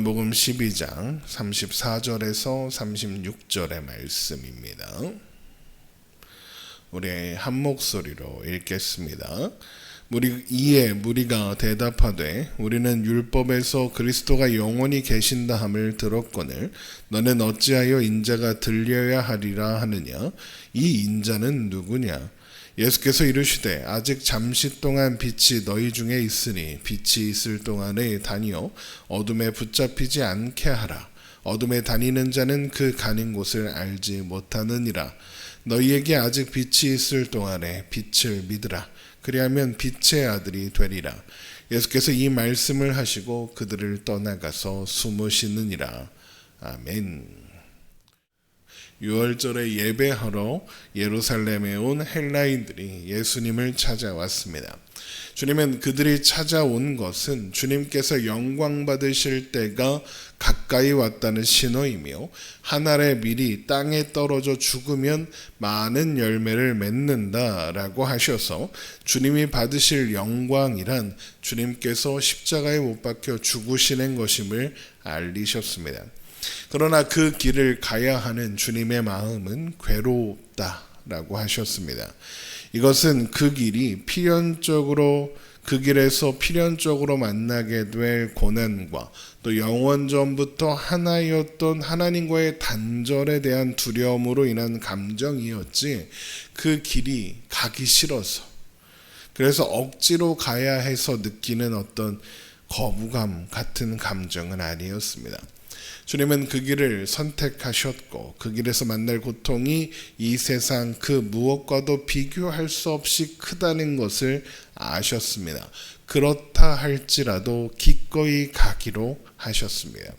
요한복음 12장 34절에서 36절의 말씀입니다. 우리 한 목소리로 읽겠습니다. 무리 이에 무리가 대답하되 우리는 율법에서 그리스도가 영원히 계신다 함을 들었거늘 너는 어찌하여 인자가 들려야 하리라 하느냐 이 인자는 누구냐 예수께서 이르시되 아직 잠시 동안 빛이 너희 중에 있으니 빛이 있을 동안에 다니어 어둠에 붙잡히지 않게 하라. 어둠에 다니는 자는 그 가는 곳을 알지 못하느니라. 너희에게 아직 빛이 있을 동안에 빛을 믿으라. 그리하면 빛의 아들이 되리라. 예수께서 이 말씀을 하시고 그들을 떠나가서 숨으시느니라. 아멘. 6월절에 예배하러 예루살렘에 온 헬라인들이 예수님을 찾아왔습니다. 주님은 그들이 찾아온 것은 주님께서 영광 받으실 때가 가까이 왔다는 신호이며 한 알의 밀이 땅에 떨어져 죽으면 많은 열매를 맺는다라고 하셔서 주님이 받으실 영광이란 주님께서 십자가에 못 박혀 죽으시는 것임을 알리셨습니다. 그러나 그 길을 가야 하는 주님의 마음은 괴롭다라고 하셨습니다. 이것은 그 길이 필연적으로 그 길에서 필연적으로 만나게 될 고난과 또 영원 전부터 하나였던 하나님과의 단절에 대한 두려움으로 인한 감정이었지 그 길이 가기 싫어서 그래서 억지로 가야 해서 느끼는 어떤 거부감 같은 감정은 아니었습니다. 주님은 그 길을 선택하셨고 그 길에서 만날 고통이 이 세상 그 무엇과도 비교할 수 없이 크다는 것을 아셨습니다. 그렇다 할지라도 기꺼이 가기로 하셨습니다.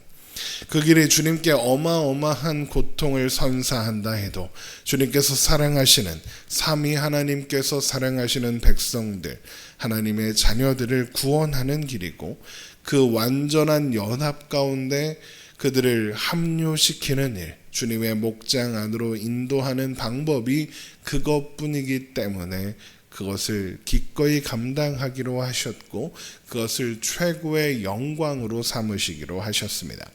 그 길에 주님께 어마어마한 고통을 선사한다 해도 주님께서 사랑하시는 삼위 하나님께서 사랑하시는 백성들 하나님의 자녀들을 구원하는 길이고 그 완전한 연합 가운데 그들을 합류시키는 일, 주님의 목장 안으로 인도하는 방법이 그것뿐이기 때문에 그것을 기꺼이 감당하기로 하셨고 그것을 최고의 영광으로 삼으시기로 하셨습니다.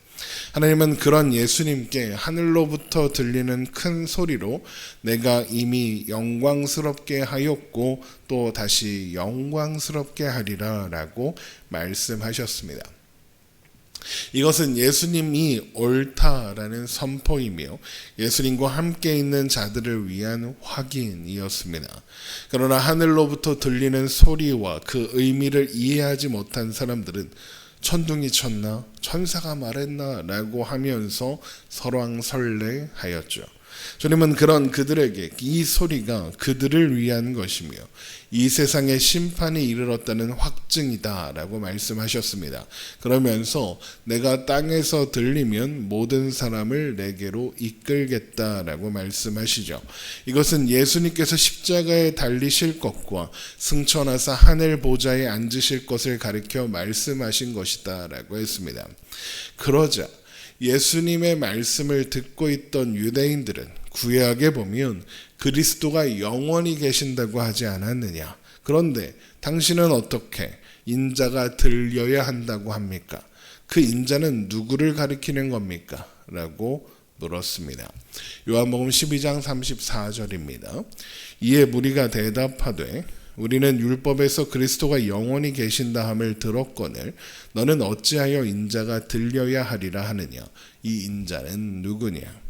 하나님은 그런 예수님께 하늘로부터 들리는 큰 소리로 내가 이미 영광스럽게 하였고 또 다시 영광스럽게 하리라 라고 말씀하셨습니다. 이것은 예수님이 옳다라는 선포이며 예수님과 함께 있는 자들을 위한 확인이었습니다. 그러나 하늘로부터 들리는 소리와 그 의미를 이해하지 못한 사람들은 천둥이 쳤나 천사가 말했나 라고 하면서 설왕설래하였죠. 주님은 그런 그들에게 이 소리가 그들을 위한 것이며 이 세상의 심판이 이르렀다는 확증이다라고 말씀하셨습니다. 그러면서 내가 땅에서 들리면 모든 사람을 내게로 이끌겠다라고 말씀하시죠. 이것은 예수님께서 십자가에 달리실 것과 승천하사 하늘 보좌에 앉으실 것을 가리켜 말씀하신 것이다라고 했습니다. 그러자 예수님의 말씀을 듣고 있던 유대인들은 구약에 보면 그리스도가 영원히 계신다고 하지 않았느냐. 그런데 당신은 어떻게 인자가 들려야 한다고 합니까? 그 인자는 누구를 가리키는 겁니까? 라고 물었습니다. 요한복음 12장 34절입니다. 이에 무리가 대답하되 우리는 율법에서 그리스도가 영원히 계신다 함을 들었거늘 너는 어찌하여 인자가 들려야 하리라 하느냐? 이 인자는 누구냐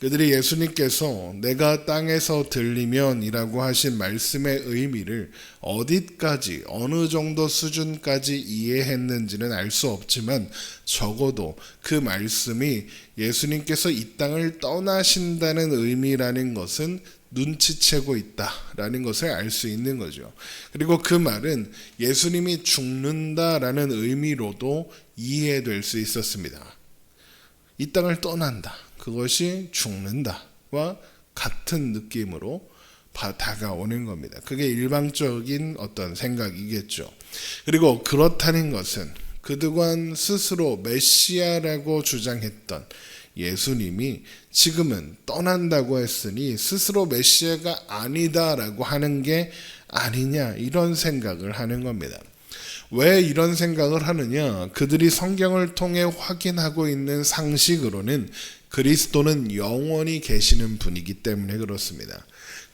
그들이 예수님께서 내가 땅에서 들리면이라고 하신 말씀의 의미를 어디까지 어느 정도 수준까지 이해했는지는 알 수 없지만 적어도 그 말씀이 예수님께서 이 땅을 떠나신다는 의미라는 것은 눈치채고 있다라는 것을 알 수 있는 거죠. 그리고 그 말은 예수님이 죽는다라는 의미로도 이해될 수 있었습니다. 이 땅을 떠난다. 그것이 죽는다와 같은 느낌으로 다가오는 겁니다. 그게 일방적인 어떤 생각이겠죠. 그리고 그렇다는 것은 그동안 스스로 메시아라고 주장했던 예수님이 지금은 떠난다고 했으니 스스로 메시아가 아니다라고 하는 게 아니냐 이런 생각을 하는 겁니다. 왜 이런 생각을 하느냐? 그들이 성경을 통해 확인하고 있는 상식으로는 그리스도는 영원히 계시는 분이기 때문에 그렇습니다.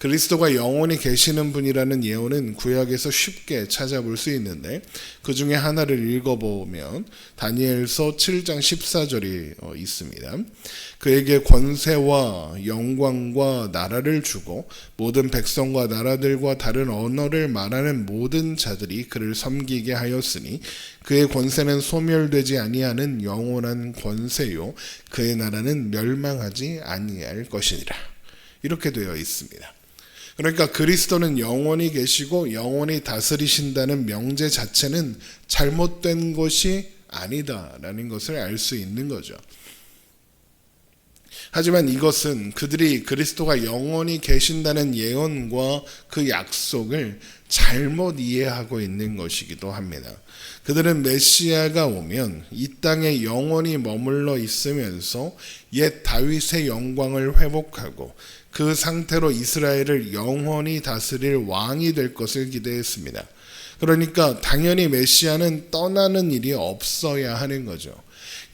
그리스도가 영원히 계시는 분이라는 예언은 구약에서 쉽게 찾아볼 수 있는데 그 중에 하나를 읽어보면 다니엘서 7장 14절이 어, 있습니다. 그에게 권세와 영광과 나라를 주고 모든 백성과 나라들과 다른 언어를 말하는 모든 자들이 그를 섬기게 하였으니 그의 권세는 소멸되지 아니하는 영원한 권세요 그의 나라는 멸망하지 아니할 것이니라. 이렇게 되어 있습니다. 그러니까 그리스도는 영원히 계시고 영원히 다스리신다는 명제 자체는 잘못된 것이 아니다라는 것을 알 수 있는 거죠. 하지만 이것은 그들이 그리스도가 영원히 계신다는 예언과 그 약속을 잘못 이해하고 있는 것이기도 합니다. 그들은 메시아가 오면 이 땅에 영원히 머물러 있으면서 옛 다윗의 영광을 회복하고 그 상태로 이스라엘을 영원히 다스릴 왕이 될 것을 기대했습니다. 그러니까 당연히 메시아는 떠나는 일이 없어야 하는 거죠.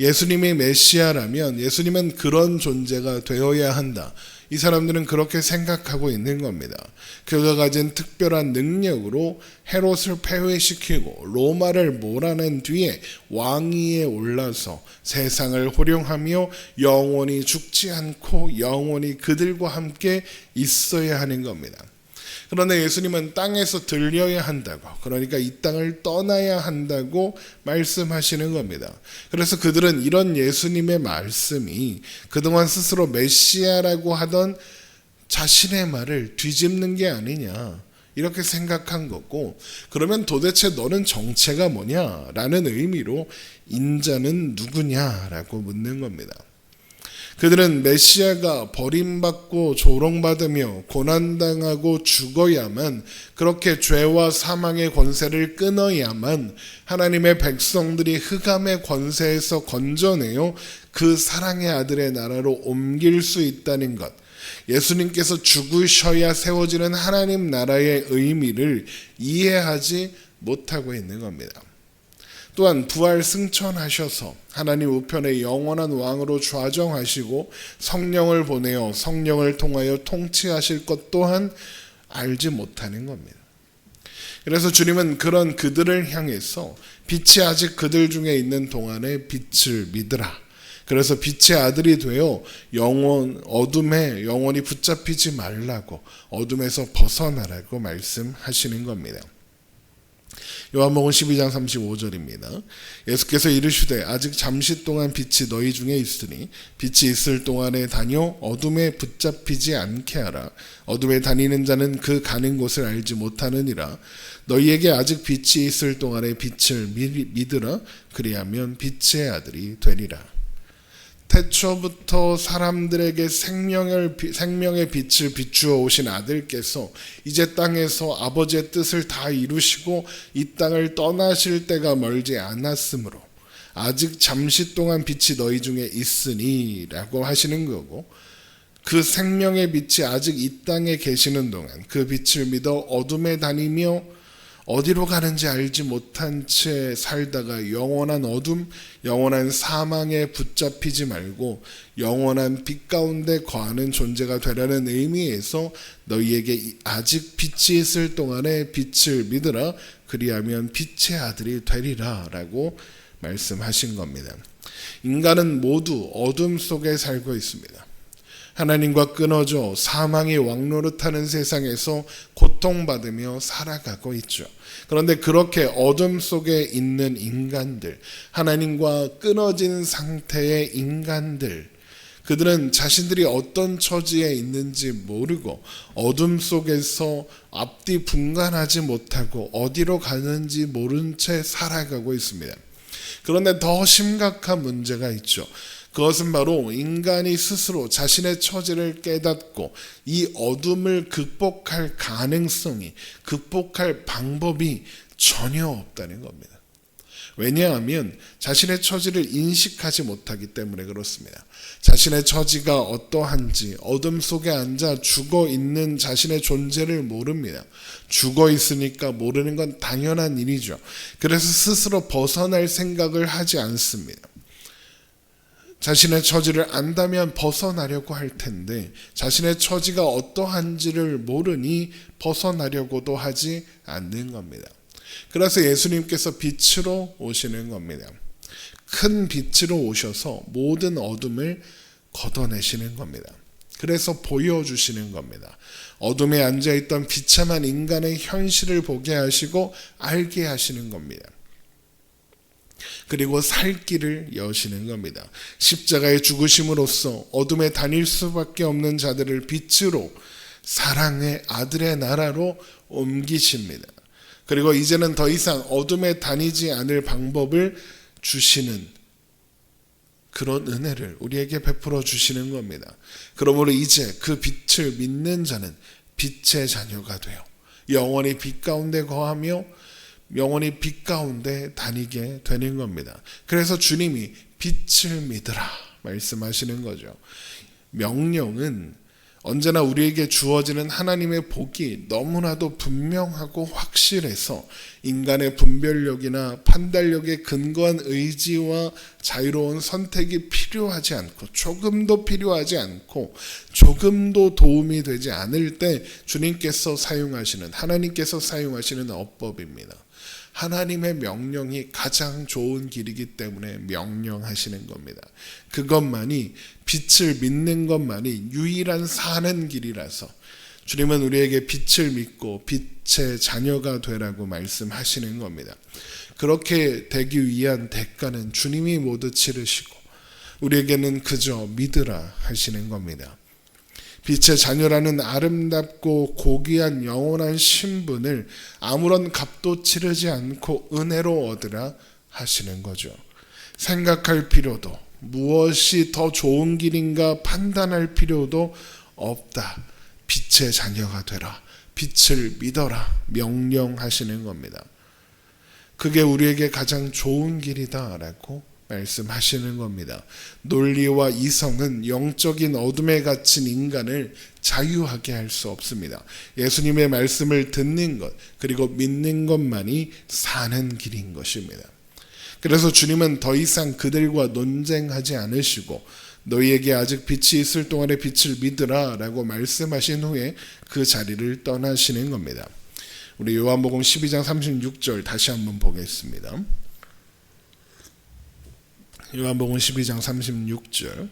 예수님이 메시아라면 예수님은 그런 존재가 되어야 한다. 이 사람들은 그렇게 생각하고 있는 겁니다. 그가 가진 특별한 능력으로 헤롯을 폐회시키고 로마를 몰아낸 뒤에 왕위에 올라서 세상을 호령하며 영원히 죽지 않고 영원히 그들과 함께 있어야 하는 겁니다. 그런데 예수님은 땅에서 들려야 한다고, 그러니까 이 땅을 떠나야 한다고 말씀하시는 겁니다. 그래서 그들은 이런 예수님의 말씀이 그동안 스스로 메시아라고 하던 자신의 말을 뒤집는 게 아니냐. 이렇게 생각한 거고, 그러면 도대체 너는 정체가 뭐냐? 라는 의미로 인자는 누구냐 라고 묻는 겁니다. 그들은 메시아가 버림받고 조롱받으며 고난당하고 죽어야만 그렇게 죄와 사망의 권세를 끊어야만 하나님의 백성들이 흑암의 권세에서 건져내어 그 사랑의 아들의 나라로 옮길 수 있다는 것. 예수님께서 죽으셔야 세워지는 하나님 나라의 의미를 이해하지 못하고 있는 겁니다. 또한 부활 승천하셔서 하나님 우편의 영원한 왕으로 좌정하시고 성령을 보내어 성령을 통하여 통치하실 것 또한 알지 못하는 겁니다. 그래서 주님은 그런 그들을 향해서 빛이 아직 그들 중에 있는 동안에 빛을 믿으라. 그래서 빛의 아들이 되어 영원 어둠에 영원히 붙잡히지 말라고 어둠에서 벗어나라고 말씀하시는 겁니다. 요한복음 12장 35절입니다. 예수께서 이르시되 아직 잠시 동안 빛이 너희 중에 있으니 빛이 있을 동안에 다녀 어둠에 붙잡히지 않게 하라. 어둠에 다니는 자는 그 가는 곳을 알지 못하느니라. 너희에게 아직 빛이 있을 동안에 빛을 믿으라. 그리하면 빛의 아들이 되리라. 태초부터 사람들에게 생명을, 생명의 빛을 비추어 오신 아들께서 이제 땅에서 아버지의 뜻을 다 이루시고 이 땅을 떠나실 때가 멀지 않았으므로 아직 잠시 동안 빛이 너희 중에 있으니 라고 하시는 거고 그 생명의 빛이 아직 이 땅에 계시는 동안 그 빛을 믿어 어둠에 다니며 어디로 가는지 알지 못한 채 살다가 영원한 어둠, 영원한 사망에 붙잡히지 말고 영원한 빛 가운데 거하는 존재가 되라는 의미에서 너희에게 아직 빛이 있을 동안에 빛을 믿으라 그리하면 빛의 아들이 되리라라고 말씀하신 겁니다. 인간은 모두 어둠 속에 살고 있습니다. 하나님과 끊어져 사망의 왕노릇하는 세상에서 고통받으며 살아가고 있죠. 그런데 그렇게 어둠 속에 있는 인간들, 하나님과 끊어진 상태의 인간들, 그들은 자신들이 어떤 처지에 있는지 모르고 어둠 속에서 앞뒤 분간하지 못하고 어디로 가는지 모른 채 살아가고 있습니다. 그런데 더 심각한 문제가 있죠. 그것은 바로 인간이 스스로 자신의 처지를 깨닫고 이 어둠을 극복할 가능성이, 극복할 방법이 전혀 없다는 겁니다. 왜냐하면 자신의 처지를 인식하지 못하기 때문에 그렇습니다. 자신의 처지가 어떠한지 어둠 속에 앉아 죽어 있는 자신의 존재를 모릅니다. 죽어 있으니까 모르는 건 당연한 일이죠. 그래서 스스로 벗어날 생각을 하지 않습니다. 자신의 처지를 안다면 벗어나려고 할 텐데 자신의 처지가 어떠한지를 모르니 벗어나려고도 하지 않는 겁니다. 그래서 예수님께서 빛으로 오시는 겁니다. 큰 빛으로 오셔서 모든 어둠을 걷어내시는 겁니다. 그래서 보여주시는 겁니다. 어둠에 앉아있던 비참한 인간의 현실을 보게 하시고 알게 하시는 겁니다. 그리고 살 길을 여시는 겁니다. 십자가의 죽으심으로써 어둠에 다닐 수밖에 없는 자들을 빛으로 사랑의 아들의 나라로 옮기십니다. 그리고 이제는 더 이상 어둠에 다니지 않을 방법을 주시는 그런 은혜를 우리에게 베풀어 주시는 겁니다. 그러므로 이제 그 빛을 믿는 자는 빛의 자녀가 되어 영원히 빛 가운데 거하며 영원히 빛 가운데 다니게 되는 겁니다. 그래서 주님이 빛을 믿으라 말씀하시는 거죠. 명령은 언제나 우리에게 주어지는 하나님의 복이 너무나도 분명하고 확실해서 인간의 분별력이나 판단력에 근거한 의지와 자유로운 선택이 필요하지 않고 조금도 필요하지 않고 조금도 도움이 되지 않을 때 주님께서 사용하시는 하나님께서 사용하시는 어법입니다. 하나님의 명령이 가장 좋은 길이기 때문에 명령하시는 겁니다. 그것만이 빛을 믿는 것만이 유일한 사는 길이라서 주님은 우리에게 빛을 믿고 빛의 자녀가 되라고 말씀하시는 겁니다. 그렇게 되기 위한 대가는 주님이 모두 치르시고 우리에게는 그저 믿으라 하시는 겁니다. 빛의 자녀라는 아름답고 고귀한 영원한 신분을 아무런 값도 치르지 않고 은혜로 얻으라 하시는 거죠. 생각할 필요도 무엇이 더 좋은 길인가 판단할 필요도 없다. 빛의 자녀가 되라. 빛을 믿어라. 명령하시는 겁니다. 그게 우리에게 가장 좋은 길이다라고 말씀하시는 겁니다. 논리와 이성은 영적인 어둠에 갇힌 인간을 자유하게 할 수 없습니다. 예수님의 말씀을 듣는 것, 그리고 믿는 것만이 사는 길인 것입니다. 그래서 주님은 더 이상 그들과 논쟁하지 않으시고 너희에게 아직 빛이 있을 동안에 빛을 믿으라 라고 말씀하신 후에 그 자리를 떠나시는 겁니다. 우리 요한복음 12장 36절 다시 한번 보겠습니다. 요한복음 12장 36절.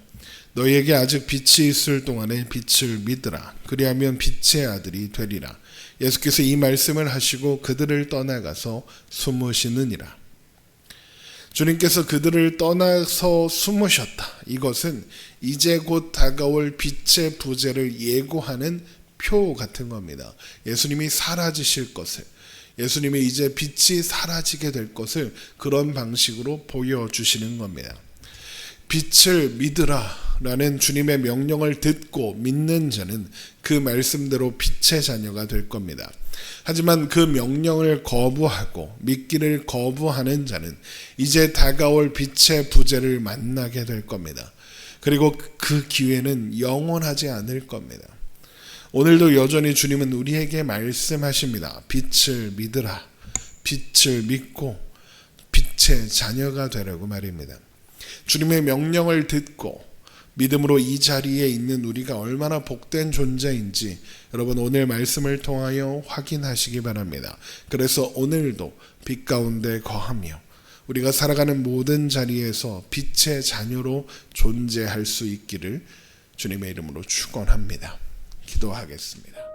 너희에게 아직 빛이 있을 동안에 빛을 믿으라. 그리하면 빛의 아들이 되리라. 예수께서 이 말씀을 하시고 그들을 떠나가서 숨으시느니라. 주님께서 그들을 떠나서 숨으셨다. 이것은 이제 곧 다가올 빛의 부재를 예고하는 표 같은 겁니다. 예수님이 사라지실 것을 예수님이 이제 빛이 사라지게 될 것을 그런 방식으로 보여주시는 겁니다. 빛을 믿으라 라는 주님의 명령을 듣고 믿는 자는 그 말씀대로 빛의 자녀가 될 겁니다. 하지만 그 명령을 거부하고 믿기를 거부하는 자는 이제 다가올 빛의 부재를 만나게 될 겁니다. 그리고 그 기회는 영원하지 않을 겁니다. 오늘도 여전히 주님은 우리에게 말씀하십니다. 빛을 믿으라. 빛을 믿고 빛의 자녀가 되라고 말입니다. 주님의 명령을 듣고 믿음으로 이 자리에 있는 우리가 얼마나 복된 존재인지 여러분 오늘 말씀을 통하여 확인하시기 바랍니다. 그래서 오늘도 빛 가운데 거하며 우리가 살아가는 모든 자리에서 빛의 자녀로 존재할 수 있기를 주님의 이름으로 축원합니다. 기도하겠습니다.